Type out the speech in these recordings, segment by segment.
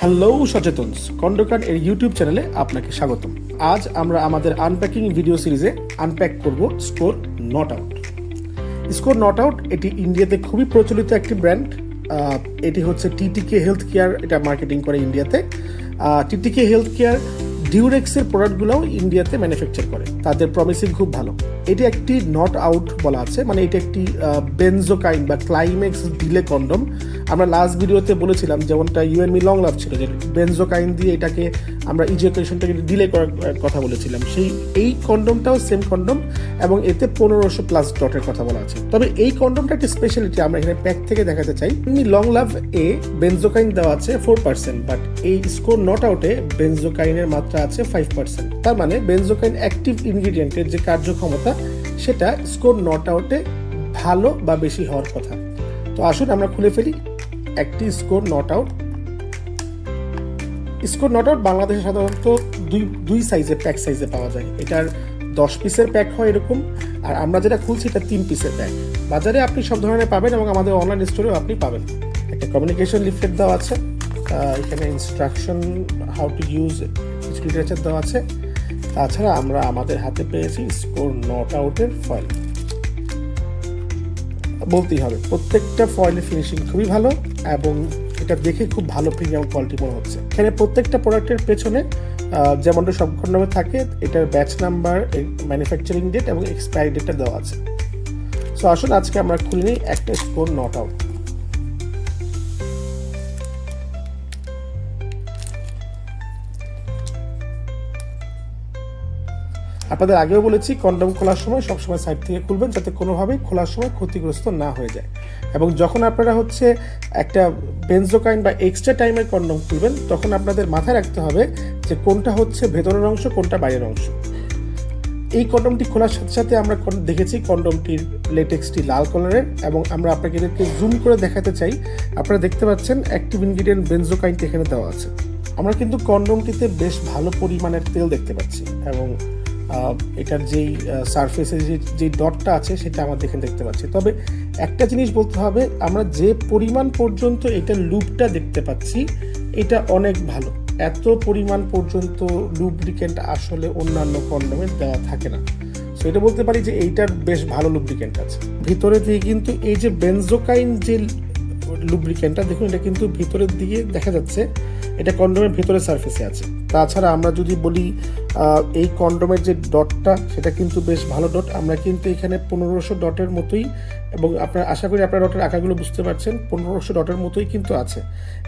Hello সচেতন, কন্ডকার এর YouTube চ্যানেলে আপনাকে স্বাগতম। আজ আমরা আমাদের আনপ্যাকিং ভিডিও সিরিজে আনপ্যাক করব Score Not Out Score Not Out এটি ইন্ডিয়াতে খুবই প্রচলিত একটি ব্র্যান্ড এটি হচ্ছে টিটিকে হেলথ কেয়ার এটা মার্কেটিং করে ইন্ডিয়াতে টিটিকে হেলথ কেয়ার ডিউরেক্সের প্রোডাক্টগুলোও ইন্ডিয়াতে ম্যানুফ্যাকচার করে। তাদের প্রমিসিং খুব ভালো। এটি একটি নট আউট বলা আছে মানে এটি একটি বেনজোকাইন বা ক্লাইম্যাক্স ডিলে কন্ডম আমরা লাস্ট ভিডিওতে বলেছিলাম যেমনটা ইউএনমি লং লাভ ছিল, যে বেনজোকাইন দিয়ে এটাকে আমরা ইজুকেশনটাকে ডিলে করার কথা বলেছিলাম। সেই, এই কন্ডমটাও সেম কন্ডম এবং এতে পনেরোশো প্লাস ডটের কথা বলা আছে। তবে এই কন্ডমটা একটা স্পেশালিটি আমরা এখানে প্যাক থেকে দেখাতে চাই। এমনি লং লাভ এ বেনজোকাইন দেওয়া আছে ফোর পার্সেন্ট বাট এই স্কোর নট আউটে বেনজোকাইনের মাত্রা আছে ফাইভ পার্সেন্ট তার মানে বেনজোকাইন অ্যাক্টিভ ইনগ্রিডিয়েন্টের যে কার্যক্ষমতা, সেটা স্কোর নট আউটে ভালো বা বেশি হওয়ার কথা। তো আসুন আমরা খুলে ফেলি। একটি Score Not Out Score Not Out বাংলাদেশে সাধারণত দুই দুই সাইজে প্যাক সাইজে পাওয়া যায়। এটার দশ পিসের প্যাক হয় এরকম, আর আমরা যেটা খুলছি এটা তিন পিসের প্যাক বাজারে আপনি সব ধরনের পাবেন এবং আমাদের অনলাইন স্টোরেও আপনি পাবেন। একটা কমিউনিকেশন লিফলেট দেওয়া আছে। এখানে instruction how to use literature দেওয়া আছে। তাছাড়া আমরা আমাদের হাতে পেয়েছি স্কোর নট আউটের ফয়েল বলতেই হবে, প্রত্যেকটা ফয়েলের ফিনিশিং খুবই ভালো এবং এটা দেখে খুব ভালো প্রিমিয়াম কোয়ালিটি মনে হচ্ছে। এখানে প্রত্যেকটা প্রোডাক্টের পেছনে যেমনটা সব খণ্ডমে থাকে, এটার ব্যাচ নাম্বার ম্যানুফ্যাকচারিং ডেট এবং এক্সপায়ারি ডেটটা দেওয়া আছে। সো আসুন আজকে আমরা খুলে নিই একটা স্কোর নট আউট আপনাদের আগেও বলেছি, কন্ডম খোলার সময় সবসময় সাইড থেকে খুলবেন, যাতে কোনোভাবেই খোলার সময় ক্ষতিগ্রস্ত না হয়ে যায়। এবং যখন আপনারা হচ্ছে একটা বেঞ্জোকাইন বা এক্সট্রা টাইমের কন্ডম খুলবেন, তখন আপনাদের মাথায় রাখতে হবে যে কোনটা হচ্ছে ভেতরের অংশ, কোনটা বাইরের অংশ। এই কন্ডমটি খোলার সাথে সাথে আমরা দেখেছি কন্ডমটির লেটেক্সটি লাল কালারের এবং আমরা আপনাকে এদেরকে জুম করে দেখাতে চাই। আপনারা দেখতে পাচ্ছেন অ্যাক্টিভ ইনগ্রিডিয়েন্ট বেনজোকাইনটি এখানে দেওয়া আছে। আমরা কিন্তু কন্ডমটিতে বেশ ভালো পরিমাণের তেল দেখতে পাচ্ছি, এবং এটার যেই সারফেসে যে যে ডটটা আছে, সেটা আমরা দেখে দেখতে পাচ্ছি। তবে একটা জিনিস বলতে হবে, আমরা যে পরিমাণ পর্যন্ত এটার লুপটা দেখতে পাচ্ছি, এটা অনেক ভালো। এত পরিমাণ পর্যন্ত লুব্রিকেন্ট আসলে অন্যান্য কন্ডমে দেওয়া থাকে না। সো এটা বলতে পারি যে এইটার বেশ ভালো লুব্রিকেন্ট আছে। ভিতরে দিয়ে কিন্তু এই যে বেনজোকাইন যে লুব্রিকেন্টটা দেখুন, এটা কিন্তু ভিতরের দিকে দেখা যাচ্ছে, এটা কন্ডোমের ভেতরে সারফেসে আছে। তাছাড়া আমরা যদি বলি এই কন্ডোমের যে ডটটা, সেটা কিন্তু বেশ ভালো ডট। আমরা কিন্তু এখানে পনেরোশো ডটের মতোই, এবং আপনার, আশা করি আপনার ডটের আঁকাগুলো বুঝতে পারছেন, পনেরোশো ডটের মতোই কিন্তু আছে।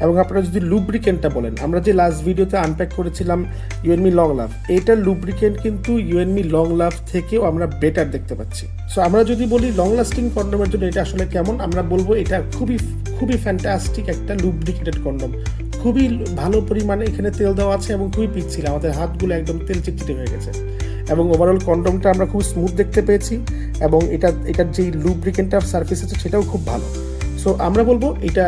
এবং আপনারা যদি লুব্রিকেন্টটা বলেন, আমরা যে লাস্ট ভিডিওতে আনপ্যাক করেছিলাম ইউএনমি লং লাভ এইটার লুব্রিকেন্ট কিন্তু ইউএনমি লং লাভ থেকেও আমরা বেটার দেখতে পাচ্ছি। সো আমরা যদি বলি লং লাস্টিং কন্ডোমের জন্য এটা আসলে কেমন, আমরা বলব এটা খুবই খুবই ফ্যান্টাস্টিক একটা লুব্রিকেটেড কন্ডোম খুবই ভালো পরিমাণে এখানে তেল দেওয়া আছে এবং খুবই পিচ্ছিল, আমাদের হাতগুলো একদম তেল চিটচিটে হয়ে গেছে। এবং ওভারঅল কন্ডোমটা আমরা খুব স্মুথ দেখতে পেয়েছি এবং এটা, এটার যেই লুব্রিকেন্ট অফ সার্ফেস আছে সেটাও খুব ভালো। সো আমরা বলব এটা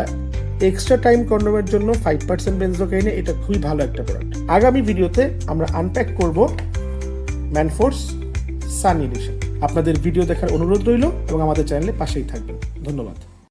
এক্সট্রা টাইম কন্ডোমের জন্য ফাইভ পার্সেন্ট বেনজোকাইনে এটা খুবই ভালো একটা প্রোডাক্ট আগামী ভিডিওতে আমরা আনপ্যাক করব ম্যানফোর্স সান এডিশন আপনাদের ভিডিও দেখার অনুরোধ রইল এবং আমাদের চ্যানেলে পাশেই থাকবেন। ধন্যবাদ।